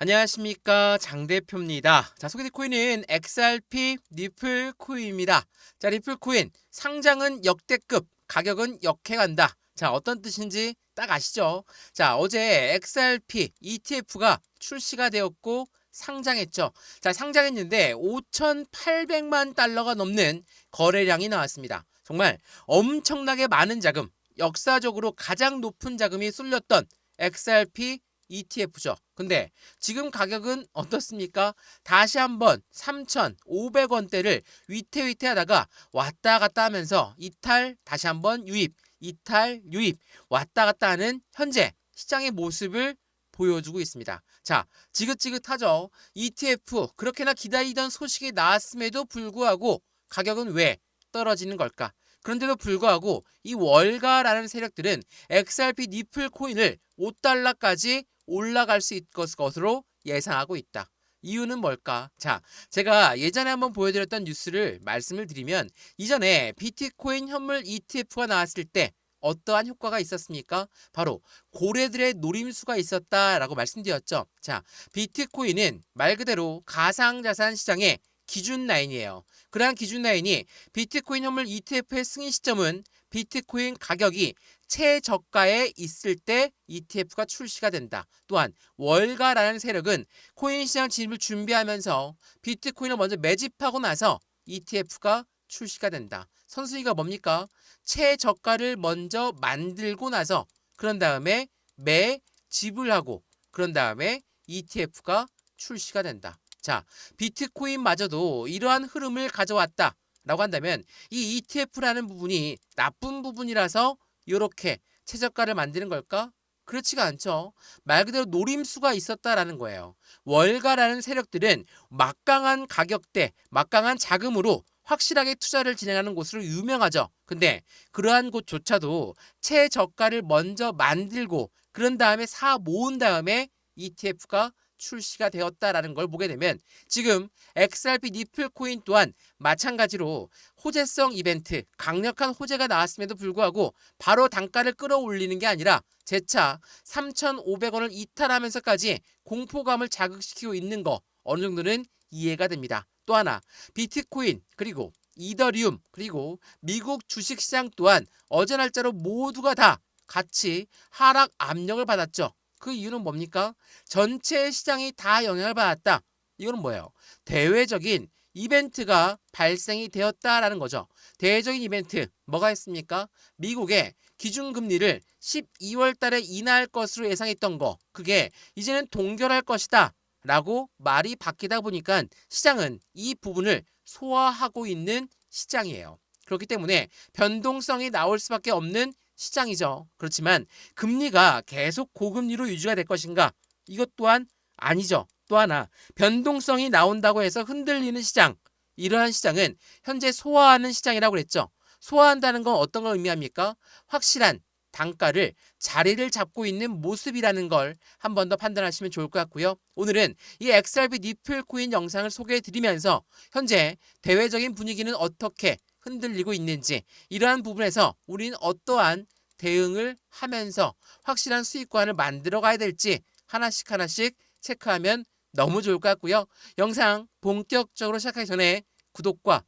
안녕하십니까 장 대표입니다. 자 소개될 코인은 XRP 리플 코인입니다. 자 리플 코인 상장은 역대급, 가격은 역행한다. 자 어떤 뜻인지 딱 아시죠? 자 어제 XRP ETF가 출시가 되었고 상장했죠. 자 상장했는데 5,800만 달러가 넘는 거래량이 나왔습니다. 정말 엄청나게 많은 자금, 역사적으로 가장 높은 자금이 쏠렸던 XRP ETF죠. 근데 지금 가격은 어떻습니까? 다시 한번 3,500원대를 위태위태하다가 왔다 갔다 하면서 이탈 다시 한번 유입, 이탈 유입 왔다 갔다 하는 현재 시장의 모습을 보여주고 있습니다. 자, 지긋지긋하죠. ETF 그렇게나 기다리던 소식이 나왔음에도 불구하고 가격은 왜 떨어지는 걸까? 그런데도 불구하고 이 월가라는 세력들은 XRP 니플 코인을 5달러까지 올라갈 수 있을 것으로 예상하고 있다. 이유는 뭘까? 자, 제가 예전에 한번 보여드렸던 뉴스를 말씀을 드리면 이전에 비트코인 현물 ETF가 나왔을 때 어떠한 효과가 있었습니까? 바로 고래들의 노림수가 있었다라고 말씀드렸죠. 자, 비트코인은 말 그대로 가상자산 시장의 기준 라인이에요. 그러한 기준 라인이 비트코인 현물 ETF의 승인 시점은 비트코인 가격이 최저가에 있을 때 ETF가 출시가 된다. 또한 월가라는 세력은 코인 시장 진입을 준비하면서 비트코인을 먼저 매집하고 나서 ETF가 출시가 된다. 선순위가 뭡니까? 최저가를 먼저 만들고 나서 그런 다음에 매 집을 하고 그런 다음에 ETF가 출시가 된다. 자, 비트코인마저도 이러한 흐름을 가져왔다. 라고 한다면 이 ETF라는 부분이 나쁜 부분이라서 이렇게 최저가를 만드는 걸까? 그렇지가 않죠. 말 그대로 노림수가 있었다라는 거예요. 월가라는 세력들은 막강한 가격대, 막강한 자금으로 확실하게 투자를 진행하는 곳으로 유명하죠. 근데 그러한 곳조차도 최저가를 먼저 만들고 그런 다음에 사 모은 다음에 ETF가 출시가 되었다라는 걸 보게 되면 지금 XRP 니플 코인 또한 마찬가지로 호재성 이벤트, 강력한 호재가 나왔음에도 불구하고 바로 단가를 끌어올리는 게 아니라 재차 3,500원을 이탈하면서까지 공포감을 자극시키고 있는 거 어느 정도는 이해가 됩니다. 또 하나 비트코인 그리고 이더리움 그리고 미국 주식시장 또한 어제 날짜로 모두가 다 같이 하락 압력을 받았죠. 그 이유는 뭡니까? 전체 시장이 다 영향을 받았다. 이거는 뭐예요? 대외적인 이벤트가 발생이 되었다라는 거죠. 대외적인 이벤트 뭐가 있습니까? 미국의 기준금리를 12월 달에 인하할 것으로 예상했던 거 그게 이제는 동결할 것이다 라고 말이 바뀌다 보니까 시장은 이 부분을 소화하고 있는 시장이에요. 그렇기 때문에 변동성이 나올 수밖에 없는 시장이죠. 그렇지만 금리가 계속 고금리로 유지가 될 것인가? 이것 또한 아니죠. 또 하나 변동성이 나온다고 해서 흔들리는 시장. 이러한 시장은 현재 소화하는 시장이라고 그랬죠. 소화한다는 건 어떤 걸 의미합니까? 확실한 단가를 자리를 잡고 있는 모습이라는 걸 한 번 더 판단하시면 좋을 것 같고요. 오늘은 이 XRP 니플 코인 영상을 소개해 드리면서 현재 대외적인 분위기는 어떻게 흔들리고 있는지 이러한 부분에서 우리는 어떠한 대응을 하면서 확실한 수익관을 만들어 가야 될지 하나씩 하나씩 체크하면 너무 좋을 것 같고요. 영상 본격적으로 시작하기 전에 구독과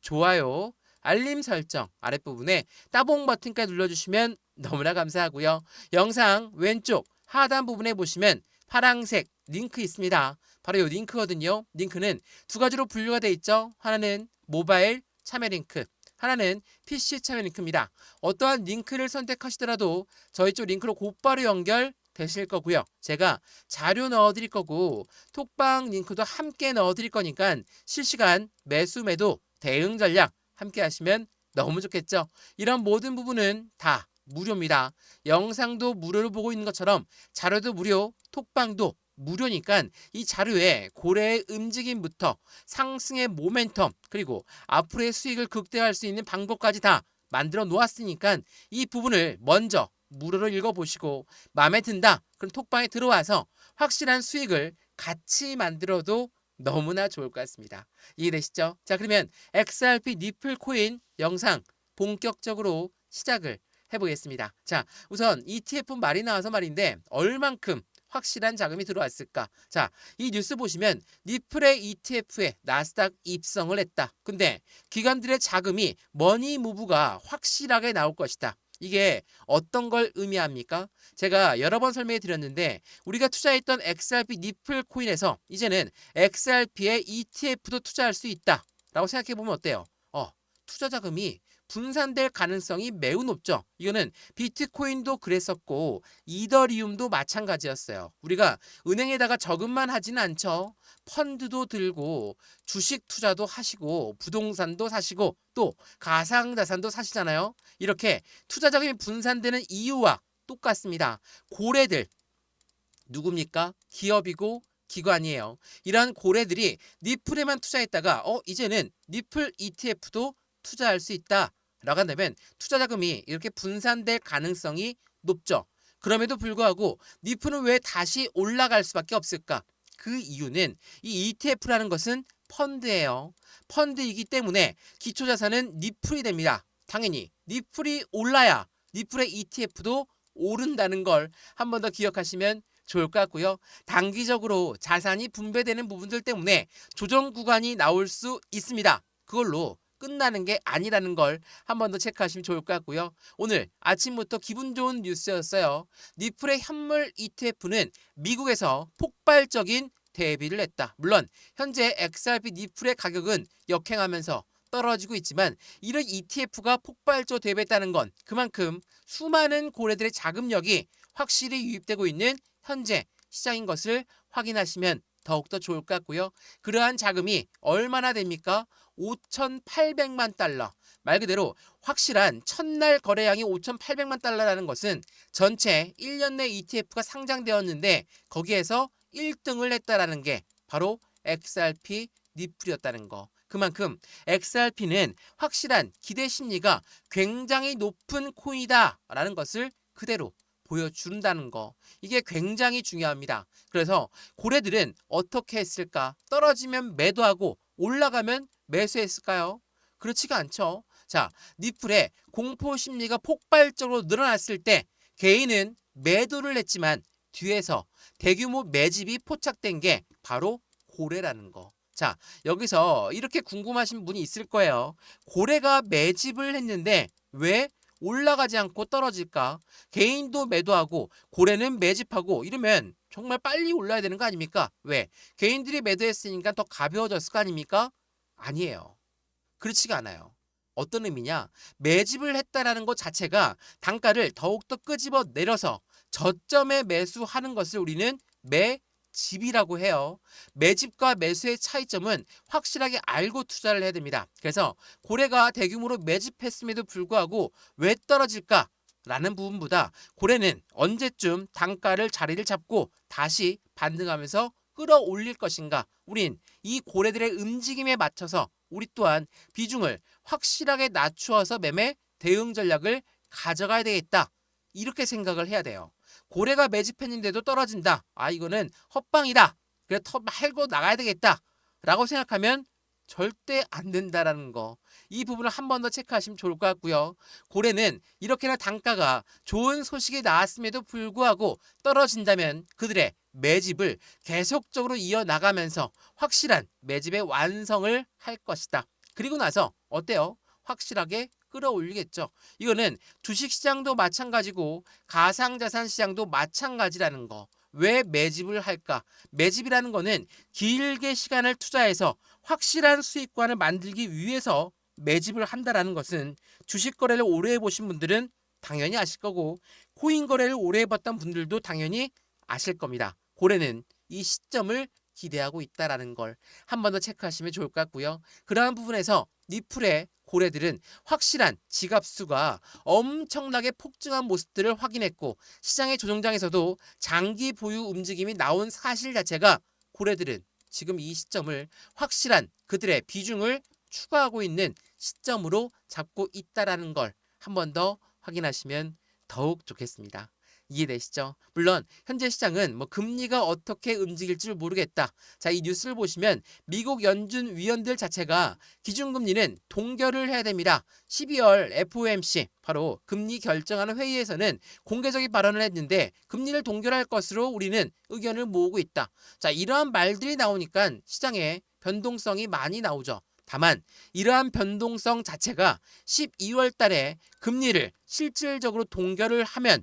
좋아요, 알림 설정 아랫부분에 따봉 버튼까지 눌러주시면 너무나 감사하고요. 영상 왼쪽 하단 부분에 보시면 파랑색 링크 있습니다. 바로 이 링크거든요. 링크는 두 가지로 분류가 되어 있죠. 하나는 모바일 참여 링크, 하나는 PC 참여 링크입니다. 어떠한 링크를 선택하시더라도 저희 쪽 링크로 곧바로 연결 되실 거고요. 제가 자료 넣어드릴 거고 톡방 링크도 함께 넣어드릴 거니까 실시간 매수 매도 대응 전략 함께 하시면 너무 좋겠죠. 이런 모든 부분은 다 무료입니다. 영상도 무료로 보고 있는 것처럼 자료도 무료, 톡방도 무료니까 이 자료에 고래의 움직임부터 상승의 모멘텀 그리고 앞으로의 수익을 극대화할 수 있는 방법까지 다 만들어 놓았으니까 이 부분을 먼저 무료로 읽어보시고 마음에 든다 그럼 톡방에 들어와서 확실한 수익을 같이 만들어도 너무나 좋을 것 같습니다. 이해되시죠? 자 그러면 XRP 니플 코인 영상 본격적으로 시작을 해보겠습니다. 자 우선 ETF 말이 나와서 말인데 얼만큼 확실한 자금이 들어왔을까? 자, 이 뉴스 보시면 니플의 ETF에 나스닥 입성을 했다. 근데 기관들의 자금이 머니 무브가 확실하게 나올 것이다. 이게 어떤 걸 의미합니까? 제가 여러 번 설명해 드렸는데 우리가 투자했던 XRP 니플 코인에서 이제는 XRP의 ETF도 투자할 수 있다. 라고 생각해 보면 어때요? 어, 투자 자금이 분산될 가능성이 매우 높죠. 이거는 비트코인도 그랬었고 이더리움도 마찬가지였어요. 우리가 은행에다가 저금만 하지는 않죠. 펀드도 들고 주식 투자도 하시고 부동산도 사시고 또 가상자산도 사시잖아요. 이렇게 투자 자금이 분산되는 이유와 똑같습니다. 고래들 누굽니까? 기업이고 기관이에요. 이러한 고래들이 니플에만 투자했다가 어 이제는 니플 ETF도 투자할 수 있다. 라고 한다면 투자 자금이 이렇게 분산될 가능성이 높죠. 그럼에도 불구하고 니플은 왜 다시 올라갈 수밖에 없을까? 그 이유는 이 ETF라는 것은 펀드예요. 펀드이기 때문에 기초 자산은 니플이 됩니다. 당연히 니플이 올라야 니플의 ETF도 오른다는 걸 한 번 더 기억하시면 좋을 것 같고요. 단기적으로 자산이 분배되는 부분들 때문에 조정 구간이 나올 수 있습니다. 그걸로 끝나는 게 아니라는 걸 한 번 더 체크하시면 좋을 것 같고요. 오늘 아침부터 기분 좋은 뉴스였어요. 니플의 현물 ETF는 미국에서 폭발적인 대비를 했다. 물론 현재 XRP 니플의 가격은 역행하면서 떨어지고 있지만 이런 ETF가 폭발적으로 대비했다는 건 그만큼 수많은 고래들의 자금력이 확실히 유입되고 있는 현재 시장인 것을 확인하시면 더욱더 좋을 것 같고요. 그러한 자금이 얼마나 됩니까? 5,800만 달러. 말 그대로 확실한 첫날 거래량이 5,800만 달러라는 것은 전체 1년 내 ETF가 상장되었는데 거기에서 1등을 했다라는 게 바로 XRP 니플이었다는 거. 그만큼 XRP는 확실한 기대 심리가 굉장히 높은 코인이다라는 것을 그대로 보여준다는 거. 이게 굉장히 중요합니다. 그래서 고래들은 어떻게 했을까? 떨어지면 매도하고 올라가면 매수했을까요? 그렇지가 않죠. 자, 니플의 공포 심리가 폭발적으로 늘어났을 때 개인은 매도를 했지만 뒤에서 대규모 매집이 포착된 게 바로 고래라는 거. 자, 여기서 이렇게 궁금하신 분이 있을 거예요. 고래가 매집을 했는데 왜 올라가지 않고 떨어질까? 개인도 매도하고 고래는 매집하고 이러면 정말 빨리 올라야 되는 거 아닙니까? 왜? 개인들이 매도했으니까 더 가벼워졌을 거 아닙니까? 아니에요. 그렇지가 않아요. 어떤 의미냐? 매집을 했다라는 것 자체가 단가를 더욱더 끄집어 내려서 저점에 매수하는 것을 우리는 매 집이라고 해요. 매집과 매수의 차이점은 확실하게 알고 투자를 해야 됩니다. 그래서 고래가 대규모로 매집했음에도 불구하고 왜 떨어질까? 라는 부분보다 고래는 언제쯤 단가를 자리를 잡고 다시 반등하면서 끌어올릴 것인가? 우린 이 고래들의 움직임에 맞춰서 우리 또한 비중을 확실하게 낮추어서 매매 대응 전략을 가져가야 되겠다. 이렇게 생각을 해야 돼요. 고래가 매집했는데도 떨어진다. 아 이거는 헛방이다. 그래 터 말고 나가야 되겠다. 라고 생각하면 절대 안 된다라는 거. 이 부분을 한 번 더 체크하시면 좋을 것 같고요. 고래는 이렇게나 단가가 좋은 소식이 나왔음에도 불구하고 떨어진다면 그들의 매집을 계속적으로 이어나가면서 확실한 매집의 완성을 할 것이다. 그리고 나서 어때요? 확실하게 끌어올리겠죠. 이거는 주식시장도 마찬가지고 가상자산 시장도 마찬가지라는 거. 왜 매집을 할까? 매집이라는 거는 길게 시간을 투자해서 확실한 수익관을 만들기 위해서 매집을 한다라는 것은 주식 거래를 오래 해보신 분들은 당연히 아실 거고 코인 거래를 오래 해봤던 분들도 당연히 아실 겁니다. 고래는 이 시점을 기대하고 있다라는 걸 한 번 더 체크하시면 좋을 것 같고요. 그러한 부분에서 니플의 고래들은 확실한 지갑수가 엄청나게 폭증한 모습들을 확인했고 시장의 조정장에서도 장기 보유 움직임이 나온 사실 자체가 고래들은 지금 이 시점을 확실한 그들의 비중을 추가하고 있는 시점으로 잡고 있다라는 걸 한 번 더 확인하시면 더욱 좋겠습니다. 이해되시죠? 물론 현재 시장은 뭐 금리가 어떻게 움직일지 모르겠다. 자, 이 뉴스를 보시면 미국 연준 위원들 자체가 기준금리는 동결을 해야 됩니다. 12월 FOMC 바로 금리 결정하는 회의에서는 공개적인 발언을 했는데 금리를 동결할 것으로 우리는 의견을 모으고 있다. 자, 이러한 말들이 나오니까 시장에 변동성이 많이 나오죠. 다만 이러한 변동성 자체가 12월 달에 금리를 실질적으로 동결을 하면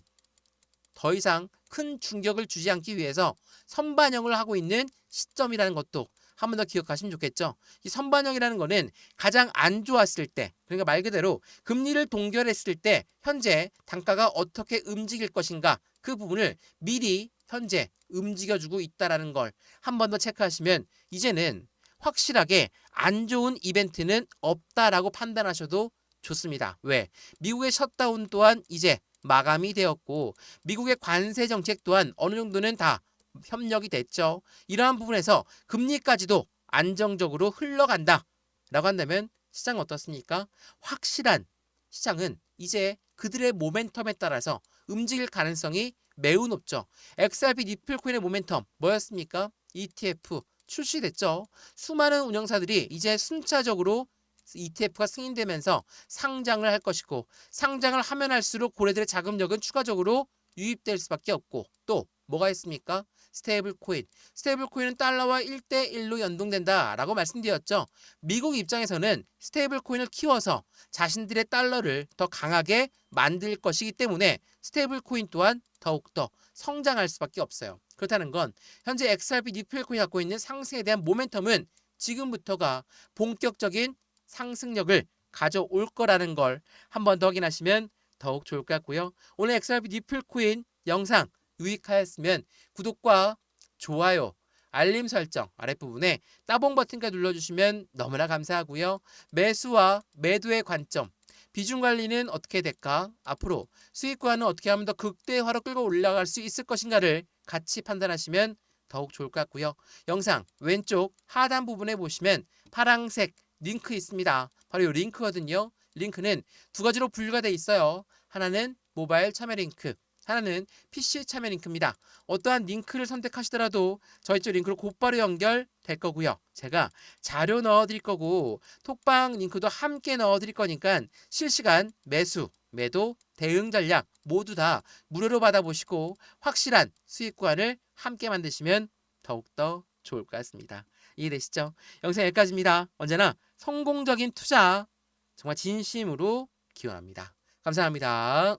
더 이상 큰 충격을 주지 않기 위해서 선반영을 하고 있는 시점이라는 것도 한 번 더 기억하시면 좋겠죠. 이 선반영이라는 거는 가장 안 좋았을 때, 그러니까 말 그대로 금리를 동결했을 때 현재 단가가 어떻게 움직일 것인가 그 부분을 미리 현재 움직여주고 있다라는 걸 한 번 더 체크하시면 이제는 확실하게 안 좋은 이벤트는 없다라고 판단하셔도 좋습니다. 왜? 미국의 셧다운 또한 이제 마감이 되었고 미국의 관세 정책 또한 어느 정도는 다 협력이 됐죠. 이러한 부분에서 금리까지도 안정적으로 흘러간다. 라고 한다면 시장은 어떻습니까? 확실한 시장은 이제 그들의 모멘텀에 따라서 움직일 가능성이 매우 높죠. XRP 니플 코인의 모멘텀 뭐였습니까? ETF 출시됐죠. 수많은 운영사들이 이제 순차적으로 ETF가 승인되면서 상장을 할 것이고 상장을 하면 할수록 고래들의 자금력은 추가적으로 유입될 수밖에 없고 또 뭐가 있습니까? 스테이블 코인. 스테이블 코인은 달러와 1대1로 연동된다라고 말씀드렸죠. 미국 입장에서는 스테이블 코인을 키워서 자신들의 달러를 더 강하게 만들 것이기 때문에 스테이블 코인 또한 더욱더 성장할 수밖에 없어요. 그렇다는 건 현재 XRP 니플 코인이 갖고 있는 상승에 대한 모멘텀은 지금부터가 본격적인 상승력을 가져올 거라는 걸 한 번 더 확인하시면 더욱 좋을 것 같고요. 오늘 XRP 니플 코인 영상 유익하였으면 구독과 좋아요, 알림 설정 아랫부분에 따봉 버튼까지 눌러주시면 너무나 감사하고요. 매수와 매도의 관점, 비중 관리는 어떻게 될까? 앞으로 수익과는 어떻게 하면 더 극대화로 끌고 올라갈 수 있을 것인가를 같이 판단하시면 더욱 좋을 것 같고요. 영상 왼쪽 하단 부분에 보시면 파랑색 링크 있습니다. 바로 이 링크거든요. 링크는 두 가지로 분류가 돼 있어요. 하나는 모바일 참여 링크, 하나는 PC 참여 링크입니다. 어떠한 링크를 선택하시더라도 저희 쪽 링크로 곧바로 연결될 거고요. 제가 자료 넣어 드릴 거고 톡방 링크도 함께 넣어 드릴 거니까 실시간 매수, 매도, 대응 전략 모두 다 무료로 받아보시고 확실한 수익 구간을 함께 만드시면 더욱더 좋을 것 같습니다. 이해되시죠? 영상 여기까지입니다. 언제나 성공적인 투자 정말 진심으로 기원합니다. 감사합니다.